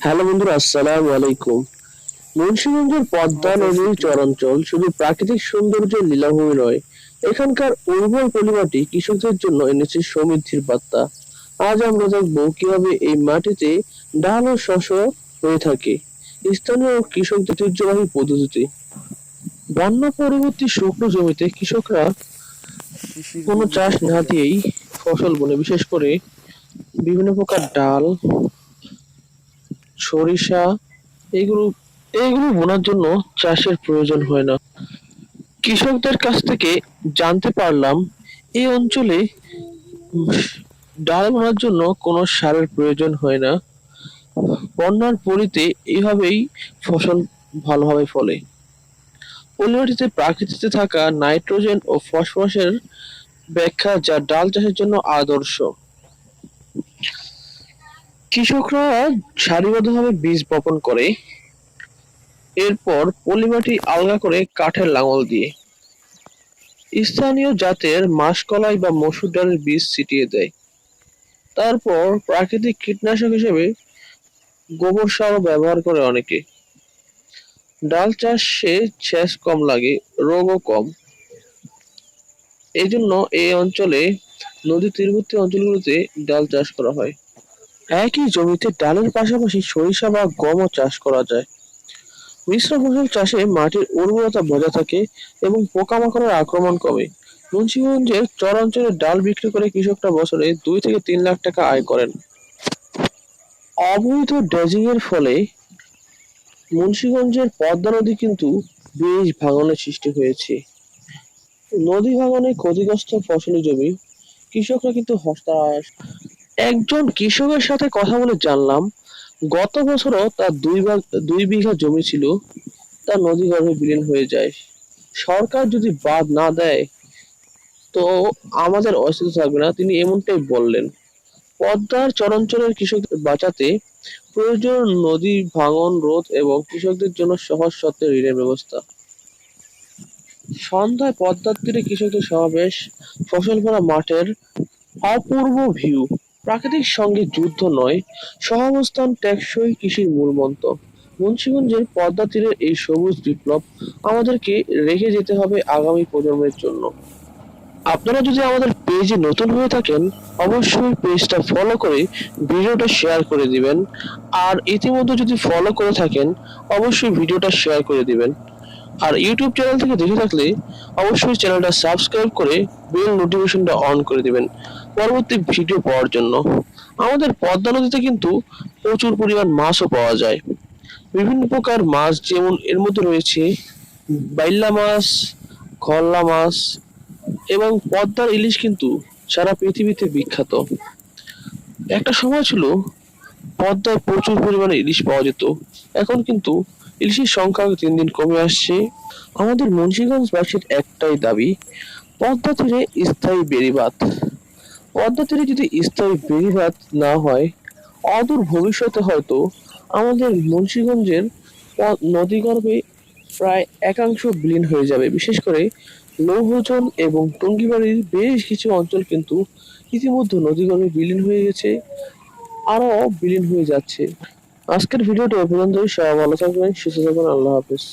Hello বন্ধুরা আসসালামু আলাইকুম। মুন্সিগঞ্জের পদ্মা নদীর চরাঞ্চল শুধু প্রাকৃতিক সৌন্দর্যের লীলাভূমি নয় এখানকার উর্বর পরিমাটি কৃষকদের জন্য এনেছে সমৃদ্ধির বার্তা। আজ আমরা দেখব কীভাবে এই মাটিতে ডাল ও শস্য হয়ে থাকে স্থানীয় কৃষকদের ঐতিহ্যবাহী পদ্ধতিতে বন্যা পরবর্তী শুকনো জমিতে কৃষকরা কোনো চাষ না দিয়েই ফসল বনে বিশেষ করে বিভিন্ন প্রকার ডাল সরিষা এগুলো এগুলো বোনার জন্য চাষের প্রয়োজন হয় না। কৃষকদের কাছ থেকে জানতে পারলাম, এই অঞ্চলে ডাল বোনার জন্য কোনো সারের প্রয়োজন হয় না। বন্যার পরিতে এইভাবেই ফসল ভালোভাবে ফলে। পলিমাটিতে প্রাকৃতিতে থাকা নাইট্রোজেন ও ফসফরাসের ব্যাখ্যা যা ডাল চাষের জন্য আদর্শ। কৃষকরা সারিবদ্ধভাবে বীজ বপন করে, এরপর পলিমাটি আলগা করে কাঠের লাঙল দিয়ে। স্থানীয় জাতের মাসকলাই বা মসুর ডালের বীজ ছিটিয়ে দেয়। তারপর প্রাকৃতিক কীটনাশক হিসেবে গোবর সারও ব্যবহার করে অনেকে। ডাল চাষে সেচ কম লাগে, রোগও কম। এই জন্য এই অঞ্চলে নদী তীরবর্তী অঞ্চলগুলোতে ডাল চাষ করা হয়। একই জমিতে ডালের পাশাপাশি সরিষা বা গমও চাষ করা যায়। মিশ্র ফসল চাষে মাটির উর্বরতা বজায় থাকে এবং পোকামাকড়ের আক্রমণ কমে। মুন্সিগঞ্জের চরাঞ্চলে ডাল বিক্রি করে কৃষকরা বছরে দুই থেকে তিন লাখ টাকা আয় করেন। অবৈধ ড্রেজিং এর ফলে মুন্সিগঞ্জের পদ্মা নদী কিন্তু বেশ ভাঙনের সৃষ্টি হয়েছে। নদী ভাঙনে ক্ষতিগ্রস্ত ফসলি জমি কৃষকরা কিন্তু হতাশ। একজন কৃষকের সাথে কথা বলে জানলাম, গত বছরও তার দুই ভাগ দুই বিঘা জমি ছিল তা নদী গর্ভে বিলীন হয়ে যায়। সরকার যদি বাদ না দেয়, তো আমাদের অস্তিত্ব থাকবে না, তিনি এমনটাই বললেন। পদ্মার চরাঞ্চলের কৃষকদের বাঁচাতে প্রয়োজন নদী ভাঙন, রোধ এবং কৃষকদের জন্য সহজ শর্তে ঋণের ব্যবস্থা। সন্ধ্যায় পদ্মার তীরে কৃষকদের সমাবেশ, ফসল ভরা মাঠের অপূর্ব ভিউ। প্রাকৃতিক সঙ্গে যুদ্ধ নয়, সহাবস্থান টেকসই কৃষির মূল মন্ত্র। মুন্সিগঞ্জের পদ্মা তীরের এই সবুজ বিপ্লব আমাদেরকে রেখে যেতে হবে আগামী প্রজন্মের জন্য। আপনারা যদি আমাদের পেজে নতুন হয়ে থাকেন, অবশ্যই পেজটা ফলো করে ভিডিওটা শেয়ার করে দিবেন। আর ইতিমধ্যে যদি ফলো করে থাকেন, অবশ্যই ভিডিওটা শেয়ার করে দিবেন। আর ইউটিউব চ্যানেল থেকে দেখে থাকলে অবশ্যই চ্যানেলটা সাবস্ক্রাইব করে বেল নোটিফিকেশনটা অন করে দিবেন পরবর্তী ভিডিও পাওয়ার জন্য। আমাদের পদ্মা নদীতে কিন্তু প্রচুর পরিমাণ মাছও পাওয়া যায়। বিভিন্ন প্রকার মাছ যেমন এর মধ্যে রয়েছে বাইল্লা মাছ খল্লা মাছ এবং পদ্মার ইলিশ কিন্তু সারা পৃথিবীতে বিখ্যাত। একটা সময় ছিল পদ্মায় প্রচুর পরিমাণে ইলিশ পাওয়া যেত। এখন কিন্তু ইলিশের সংখ্যা দিন দিন কমে আসছে। আমাদের মুন্সিগঞ্জবাসীর একটাই দাবি, পদ্মা তীরে স্থায়ী বেড়িবাঁধ। পদ্মা তীরে যদি স্থায়ী বেড়িবাঁধ না হয়, অদূর ভবিষ্যতে হয়তো আমাদের মুন্সিগঞ্জের নদীগর্ভে প্রায় একাংশ বিলীন হয়ে যাবে। বিশেষ করে লৌহজন এবং টঙ্গিবাড়ির বেশ কিছু অঞ্চল কিন্তু ইতিমধ্যে নদীগর্ভে বিলীন হয়ে গেছে, আরও বিলীন হয়ে যাচ্ছে। আজকের ভিডিওটি এ পর্যন্তই। সব ভালো থাকবেন সুস্থ থাকবেন আল্লাহ হাফেজ।